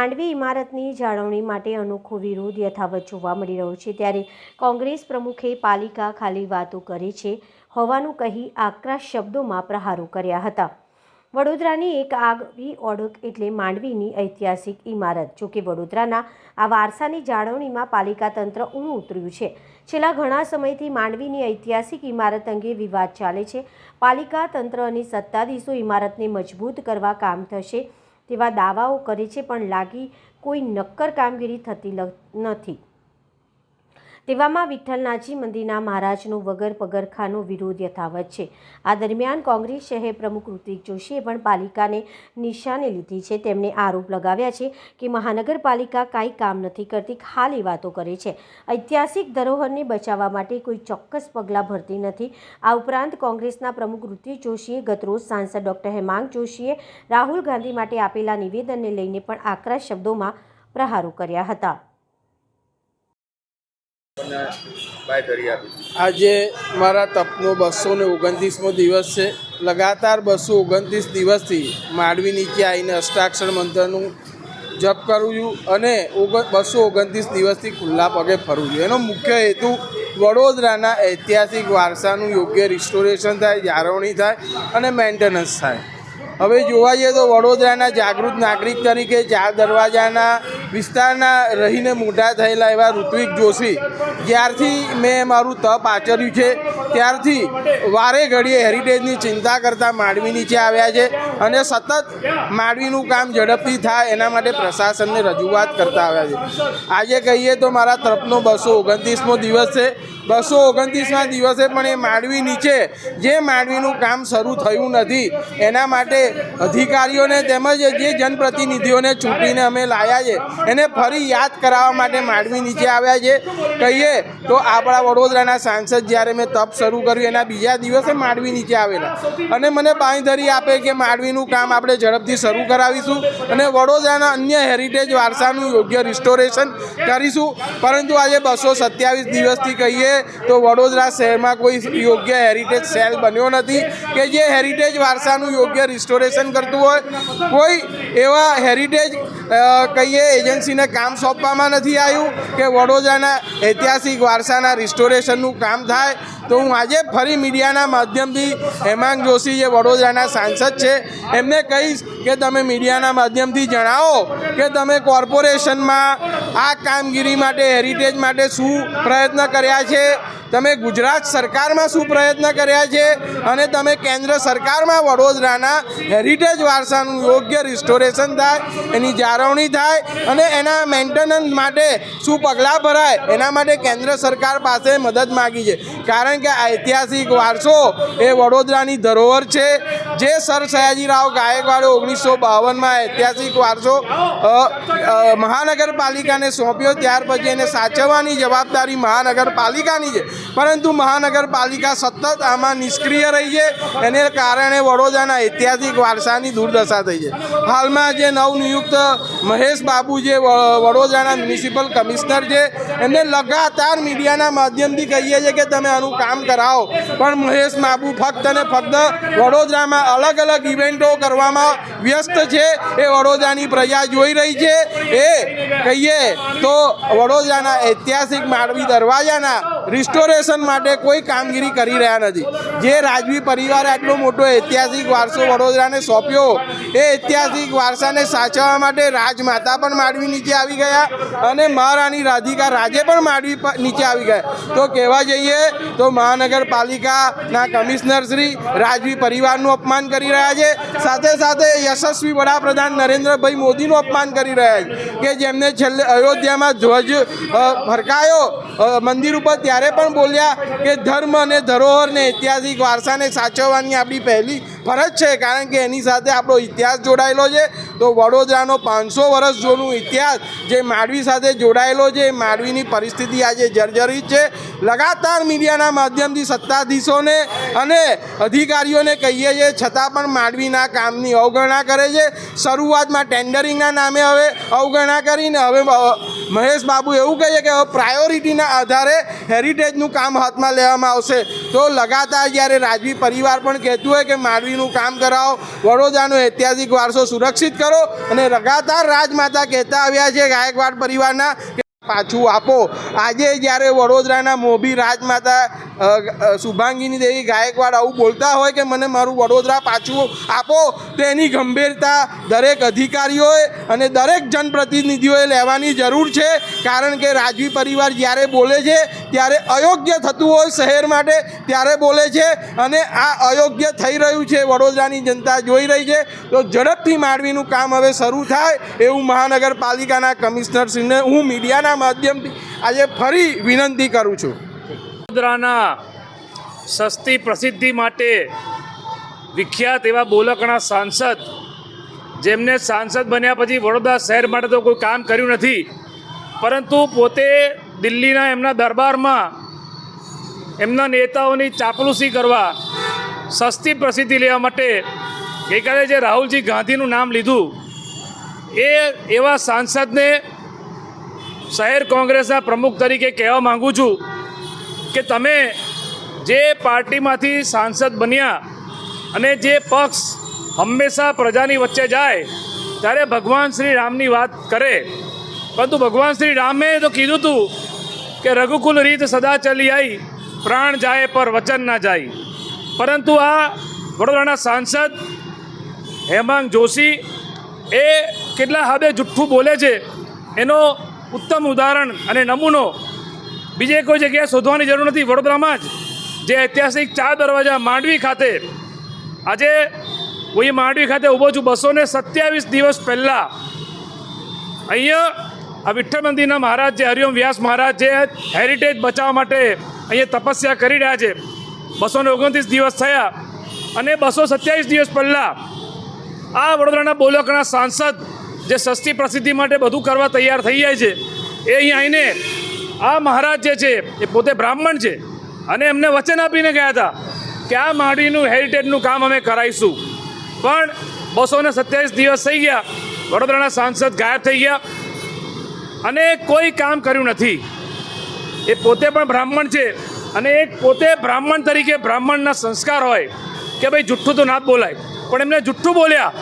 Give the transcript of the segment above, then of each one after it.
માંડવી ઇમારતની જાળવણી માટે અનોખો વિરોધ યથાવત જોવા મળી રહ્યો છે ત્યારે કોંગ્રેસ પ્રમુખે પાલિકા ખાલી વાતો કરે છે હોવાનું કહી આકરા શબ્દોમાં પ્રહારો કર્યા હતા. વડોદરાની એક આગવી ઓળખ એટલે માંડવીની ઐતિહાસિક ઇમારત. જોકે વડોદરાના આ વારસાની જાળવણીમાં પાલિકા તંત્ર ઊણું ઉતર્યું છે. છેલ્લા ઘણા સમયથી માંડવીની ઐતિહાસિક ઇમારત અંગે વિવાદ ચાલે છે. પાલિકા તંત્ર અને સત્તાધીશો ઇમારતને મજબૂત કરવા કામ થશે તેવા દાવાઓ કરે છે પણ લાગી કોઈ નક્કર કામગીરી થતી નથી. તેવામાં વિઠ્ઠલનાથજી મંદિરના મહારાજનો વગર પગરખાનો વિરોધ યથાવત છે. આ દરમિયાન કોંગ્રેસ શહેર પ્રમુખ ઋતિક જોશીએ પણ પાલિકાને નિશાને લીધી છે. તેમણે આરોપ લગાવ્યા છે કે મહાનગરપાલિકા કાંઈ કામ નથી કરતી, ખાલી વાતો કરે છે. ઐતિહાસિક ધરોહરને બચાવવા માટે કોઈ ચોક્કસ પગલાં ભરતી નથી. આ ઉપરાંત કોંગ્રેસના પ્રમુખ ઋતિક જોશીએ ગતરોજ સાંસદ ડૉક્ટર હેમાંગ જોશીએ રાહુલ ગાંધી માટે આપેલા નિવેદનને લઈને પણ આકરા શબ્દોમાં પ્રહારો કર્યા હતા. મને બાંયધરી આપી. આજે મારા તપનો બસો ને ઓગણત્રીસમો દિવસ છે. લગાતાર બસો ઓગણત્રીસ દિવસથી માંડવી નીચે આવીને અષ્ટાક્ષર મંત્રનું જપ કરું છું અને બસો ઓગણત્રીસ દિવસથી ખુલ્લા પગે ફરું છું. એનો મુખ્ય હેતુ વડોદરાના ઐતિહાસિક વારસાનું યોગ્ય રિસ્ટોરેશન થાય, જાળવણી થાય અને મેન્ટેનન્સ થાય. હવે જોવા જઈએ તો વડોદરાના જાગૃત નાગરિક તરીકે ચાર દરવાજાના વિસ્તારના રહીને મોટા થયેલા એવા ઋત્વિક જોશી. જ્યારથી મેં મારું તપ આચર્યું છે, ત્યારથી વારે ઘડીએ હેરિટેજની ચિંતા કરતા માંડવી નીચે આવ્યા છે અને સતત માંડવીનું કામ ઝડપથી થાય એના માટે પ્રશાસનને રજૂઆત કરતા આવ્યા છે. આજે કહીએ તો મારા તરફનો બસો ઓગણત્રીસમો દિવસ છે. બસો ઓગણત્રીસના દિવસે પણ એ માંડવી નીચે, જે માંડવીનું કામ શરૂ થયું નથી, એના માટે અધિકારીઓને તેમજ જે જનપ્રતિનિધિઓને ચૂંટીને અમે લાવ્યા છે, એને ફરી યાદ કરાવવા માટે માંડવી નીચે આવ્યા છે. કહીએ તો આપણા વડોદરાના સાંસદ જ્યારે મેં તપ શરૂ કર્યું, એના બીજા દિવસે માંડવી નીચે આવેલા. અને મને બાંયધરી આપે કે માંડવીનું કામ આપણે ઝડપથી શરૂ કરાવીશું અને વડોદરાના અન્ય હેરિટેજ વારસાનું યોગ્ય રિસ્ટોરેશન કરીશું. પરંતુ આજે બસો સત્યાવીસ દિવસથી કહીએ તો વડોદરા શહેરમાં કોઈ યોગ્ય હેરિટેજ સેલ બન્યો નથી કે જે હેરિટેજ વારસાનું યોગ્ય રિસ્ટોરેશન કરતું હોય. કોઈ એવા હેરિટેજ કહીએ એજન્સીને કામ સોંપવામાં નથી આવ્યું કે વડોદરાના ઐતિહાસિક વારસાના રિસ્ટોરેશનનું કામ થાય. તો હું આજે ફરી મીડિયાના માધ્યમથી હેમાંગ જોશી જે વડોદરાના સાંસદ છે, એમને કહીશ કે તમે મીડિયાના માધ્યમથી જણાવો કે તમે કોર્પોરેશનમાં આ કામગીરી માટે હેરિટેજ માટે શું પ્રયત્ન કર્યા છે? that. તમે ગુજરાત સરકારમાં શું પ્રયત્ન કર્યા છે? અને તમે કેન્દ્ર સરકારમાં વડોદરાના હેરિટેજ વારસાનું યોગ્ય રિસ્ટોરેશન થાય, એની જાળવણી થાય, અને એના મેન્ટેનન્સ માટે શું પગલાં ભરાય, એના માટે કેન્દ્ર સરકાર પાસે મદદ માગી છે. કારણ કે આ ઐતિહાસિક વારસો એ વડોદરાની ધરોહર છે. જે સર સયાજીરાવ ગાયકવાડે ઓગણીસો બાવનમાં ઐતિહાસિક વારસો મહાનગરપાલિકાને સોંપ્યો, ત્યાર પછી એને સાચવવાની જવાબદારી મહાનગરપાલિકાની છે. પરંતુ મહાનગરપાલિકા સતત આમાં નિષ્ક્રિય રહી છે. એને કારણે વડોદરાના ઐતિહાસિક વારસાની દુર્દશા થઈ છે. હાલમાં જે નવનિયુક્ત મહેશ બાબુ જે વડોદરાના મ્યુનિસિપલ કમિશનર છે, એમને લગાતાર મીડિયાના માધ્યમથી કહીએ છીએ કે તમે આનું કામ કરાવો. પણ મહેશ બાબુ ફક્ત અને ફક્ત વડોદરામાં અલગ અલગ ઇવેન્ટો કરવામાં વ્યસ્ત છે. એ વડોદરાની પ્રજા જોઈ રહી છે. એ કહીએ તો વડોદરાના ઐતિહાસિક માંડવી દરવાજાના રિસ્ટોરેશન માટે કોઈ કામગીરી કરી રહ્યા નથી. જે રાજવી પરિવારે આટલો મોટો ઐતિહાસિક વારસો વડોદરાને સોંપ્યો, એ ઐતિહાસિક વારસાને સાચવવા માટે રાજમાતા પણ માંડવી નીચે આવી ગયા અને મહારાણી રાધિકા રાજે પણ માંડવી નીચે આવી ગયા. તો કહેવા જઈએ તો મહાનગરપાલિકાના કમિશનર શ્રી રાજવી પરિવારનું અપમાન કરી રહ્યા છે. સાથે સાથે યશસ્વી વડાપ્રધાન નરેન્દ્રભાઈ મોદીનું અપમાન કરી રહ્યા છે કે જેમને છેલ્લે અયોધ્યામાં ધ્વજ ફરકાયો મંદિર ઉપર ત્યારે પણ બોલ્યા કે ધર્મ અને ધરોહરને ઐતિહાસિક વારસાને સાચવવાની આપણી પહેલી ફરજ છે, કારણ કે એની સાથે આપણો ઇતિહાસ જોડાયેલો છે. તો વડોદરાનો પાંચસો વર્ષ જૂનું ઇતિહાસ જે માંડવી સાથે જોડાયેલો છે માંડવીની પરિસ્થિતિ આજે જર્જરિત છે. લગાતાર મીડિયાના માધ્યમથી સત્તાધીશોને અને અધિકારીઓને કહીએ છીએ, છતાં પણ માંડવીના કામની અવગણના કરે છે. શરૂઆતમાં ટેન્ડરિંગના નામે હવે અવગણના કરીને હવે મહેશ બાબુ એવું કહીએ કે પ્રાયોરિટીના આધારે હેરિટેજનું કામ હાથમાં લેવામાં આવશે. તો લગાતાર જ્યારે રાજવી પરિવાર પણ કહેતું હોય કે માંડવીનું કામ કરાવો, વડોદરાનો ઐતિહાસિક વારસો સુરક્ષિત કરો અને લગાતાર રાજમાતા કહેતા આવ્યા છે ગાયકવાડ પરિવારના પાછું આપો. આજે જ્યારે વડોદરાના મોભી રાજમાતા શુભાંગીની દેવી ગાયકવાડ આવું બોલતા હોય કે મને મારું વડોદરા પાછું આપો તો એની ગંભીરતા દરેક અધિકારીઓએ અને દરેક જનપ્રતિનિધિઓએ લેવાની જરૂર છે. કારણ કે રાજવી પરિવાર જ્યારે બોલે છે, ત્યારે અયોગ્ય થતું હોય શહેર માટે ત્યારે બોલે છે અને આ અયોગ્ય થઈ રહ્યું છે. વડોદરાની જનતા જોઈ રહી છે. તો ઝડપથી માંડવીનું કામ હવે શરૂ થાય એવું મહાનગરપાલિકાના કમિશનરશ્રીને હું મીડિયાના માધ્યમથી આજે ફરી વિનંતી કરું છું. વડોદરાના સસ્તી પ્રસિદ્ધિ માટે વિખ્યાત એવા બોલકણા સાંસદ, જેમને સાંસદ બન્યા પછી વડોદરા શહેર માટે તો કોઈ કામ કર્યું નથી, પરંતુ પોતે દિલ્હીના એમના દરબારમાં એમના નેતાઓની ચાપલુસી કરવા, સસ્તી પ્રસિદ્ધિ લેવા માટે ગઈકાલે જે રાહુલજી ગાંધીનું નામ લીધું, એ એવા સાંસદને શહેર કોંગ્રેસના પ્રમુખ તરીકે કહેવા માગું છું કે તમે જે પાર્ટીમાંથી સાંસદ બન્યા અને જે પક્ષ હંમેશા પ્રજાની વચ્ચે જાય, ત્યારે ભગવાન શ્રી રામની વાત કરે. પરંતુ ભગવાન શ્રી રામે તો કીધું હતું કે રઘુકુલ રીત સદા ચલી આવી પ્રાણ જાય પર વચન ના જાય. પરંતુ આ વડોદરાના સાંસદ હેમાંગ જોશી એ કેટલા હદે જુઠ્ઠું બોલે છે, એનો ઉત્તમ ઉદાહરણ અને નમૂનો. બીજે કોઈ જગ્યાએ શોધવાની જરૂર નથી. વડોદરામાં જ જે ઐતિહાસિક ચાર દરવાજા માંડવી ખાતે. આજે હું માંડવી ખાતે ઊભો છું બસો ને સત્યાવીસ દિવસ પહેલાં. અહીંયા આ વિઠ્ઠલ મંદિરના મહારાજ જે હરિઓમ વ્યાસ મહારાજ જે હેરિટેજ બચાવવા માટે અહીંયા તપસ્યા કરી રહ્યા છે. બસો ને ઓગણત્રીસ દિવસ થયા અને બસો સત્યાવીસ દિવસ પહેલાં આ વડોદરાના બોલકના સાંસદ જે સસ્તી પ્રસિદ્ધિ માટે બધું કરવા તૈયાર થઈ જાય છે, એ અહીં આવીને આ મહારાજ જે છે, એ પોતે બ્રાહ્મણ છે અને એમને વચન આપીને ગયા હતા કે આ માડીનું હેરિટેજનું કામ અમે કરાવીશું. પણ બસો ને સત્યાવીસ દિવસ થઈ ગયા, વડોદરાના સાંસદ ગાયબ થઈ ગયા અને કોઈ કામ કર્યું નથી. એ પોતે પણ બ્રાહ્મણ છે અને એક પોતે બ્રાહ્મણ તરીકે બ્રાહ્મણના સંસ્કાર હોય કે ભાઈ જુઠ્ઠું તો ના બોલાય. પણ એમને જુઠ્ઠું બોલ્યા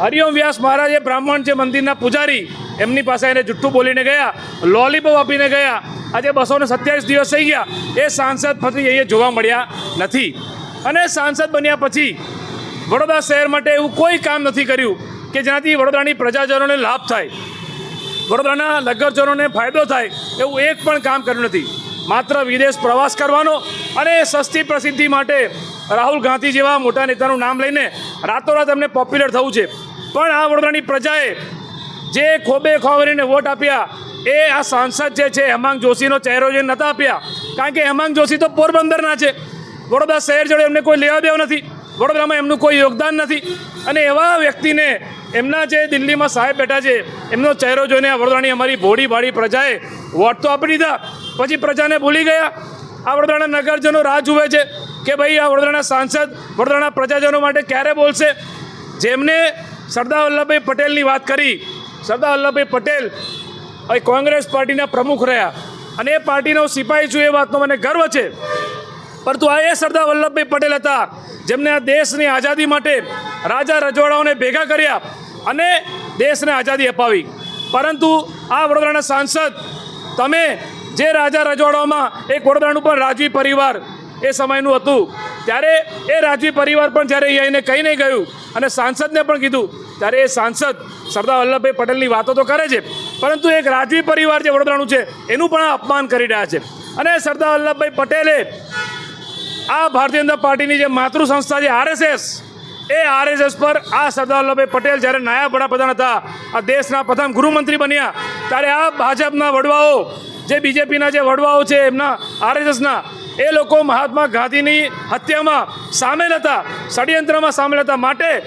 હરિઓમ વ્યાસ મહારાજ એ બ્રાહ્મણ છે મંદિરના પૂજારી, એમની પાસે એને જુઠ્ઠું બોલીને ગયા, લોલીપોપ આપીને ગયા. આજે બસો ને સત્યાવીસ દિવસ થઈ ગયા. એ સાંસદ ફરી અહીંયા જોવા મળ્યા નથી. અને સાંસદ બન્યા પછી વડોદરા શહેર માટે એવું કોઈ કામ નથી કર્યું કે જેનાથી વડોદરાની પ્રજાજનોને લાભ થાય. વડોદરાના નગરજનોને ફાયદો થાય એવું એક પણ કામ કર્યું નથી. માત્ર વિદેશ પ્રવાસ કરવાનો અને સસ્તી પ્રસિદ્ધિ માટે રાહુલ ગાંધી જેવા મોટા નેતાનું નામ લઈને રાતોરાત એમને પોપ્યુલર થવું છે. પણ આ વડોદરાની પ્રજાએ જે ખોબે ખોવરીને વોટ આપ્યા, એ આ સાંસદ જે છે, હેમાંગ જોશીનો ચહેરો જે નહોતા આપ્યા, કારણ કે હેમાંગ જોશી તો પોરબંદરના છે. વડોદરા શહેર જોડે એમને કોઈ લેવા દેવા નથી. વડોદરામાં એમનું કોઈ યોગદાન નથી. અને એવા વ્યક્તિને એમના જે દિલ્હીમાં સાહેબ બેઠા છે, એમનો ચહેરો જોઈને આ વડોદરાની અમારી ભોળી ભાળી પ્રજાએ વોટ તો આપી દીધા. પછી પ્રજાને ભૂલી ગયા. આ વડોદરાના નગરજનો રાહ જુએ છે. કે ભાઈ આ વડોદરાના સાંસદ વડોદરાના પ્રજાજનો માટે ક્યારે બોલશે? જેમને સરદાર વલ્લભભાઈ પટેલની વાત કરી, સરદાર વલ્લભભાઈ પટેલ એ કોંગ્રેસ પાર્ટીના પ્રમુખ રહ્યા. અને એ પાર્ટીનો સિપાહી છું એ વાતનો મને ગર્વ છે. પરંતુ આ એ સરદાર વલ્લભભાઈ પટેલ હતા, જેમને આ દેશની આઝાદી માટે રાજા રજવાડાઓને ભેગા કર્યા અને દેશને આઝાદી અપાવી. પરંતુ આ વડોદરાના સાંસદ, તમે જે રાજા રજવાડાઓમાં એક વડોદરાનું પણ રાજવી પરિવાર એ સમયનું હતું. ત્યારે એ રાજવી પરિવાર પણ જ્યારે અહીં આવીને કહી નહીં ગયું અને સાંસદને પણ કીધું, ત્યારે એ સાંસદ સરદાર વલ્લભભાઈ પટેલની વાતો તો કરે છે, પરંતુ એક રાજવી પરિવાર જે વડોદરાનું છે, એનું પણ અપમાન કરી રહ્યા છે. અને સરદાર વલ્લભભાઈ પટેલે આ ભારતીય જનતા પાર્ટીની જે માતૃ સંસ્થા છે આરએસએસ, એ આરએસએસ પર આ સરદાર વલ્લભભાઈ પટેલ જ્યારે નાયબ વડાપ્રધાન હતા, આ દેશના પ્રથમ ગૃહમંત્રી બન્યા, ત્યારે આ ભાજપના વડવાઓ, જે બીજેપીના જે વડવાઓ છે, એમના આરએસએસના એ લોકો મહાત્મા ગાંધીની હત્યામાં સામેલ હતા. ષડયંત્રમાં સામેલ હતા. માટે